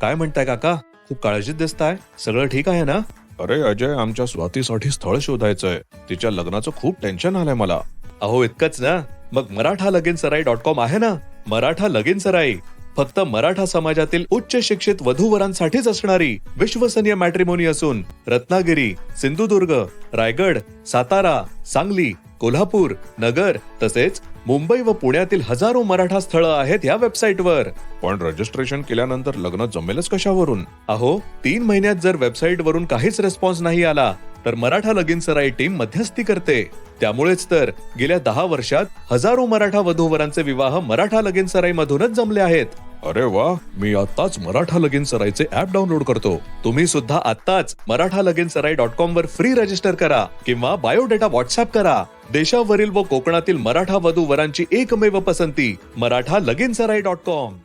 काय म्हणताय काका? खूप काळजीत दिसताय. सगळं ठीक आहे ना? अरे अजय आमच्या स्वातीसाठी स्थळ शोधायचंय. तिच्या लग्नाचं खूप टेन्शन आलंय मला. अहो इतकंच ना? मग मराठा लगीन सराई डॉट कॉम आहे ना? मराठा लगीन सराई. फक्त मराठा समाजातील उच्च शिक्षित वधूवरांसाठीच असणारी विश्वसनीय मॅट्रिमोनी असून रत्नागिरी सिंधुदुर्ग रायगड सातारा सांगली कोल्हापूर नगर तसेच मुंबई व पुण्यातील हजारो मराठा स्थळं आहेत या वेबसाईटवर पण रजिस्ट्रेशन केल्यानंतर लग्न जमेलच कशावरून? अहो तीन महिन्यात जर वेबसाईट वरून काहीच रिस्पॉन्स नाही आला तर मराठा लगीन सराई टीम मध्यस्थी करते. त्यामुळेच तर गेल्या दहा वर्षात हजारो मराठा वधूवरांचे विवाह मराठा लगीन सराई मधूनच जमले आहेत. अरे वा मी आताच मराठा लगीन सरायचे ऍप डाउनलोड करतो. तुम्ही सुद्धा आत्ताच मराठा लगीन सराई डॉट कॉम वर फ्री रजिस्टर करा किंवा बायोडेटा व्हॉट्सअप करा. देशावरील व कोकणातील मराठा वधू वरांची एकमेव पसंती मराठा लगीन सराई डॉट कॉम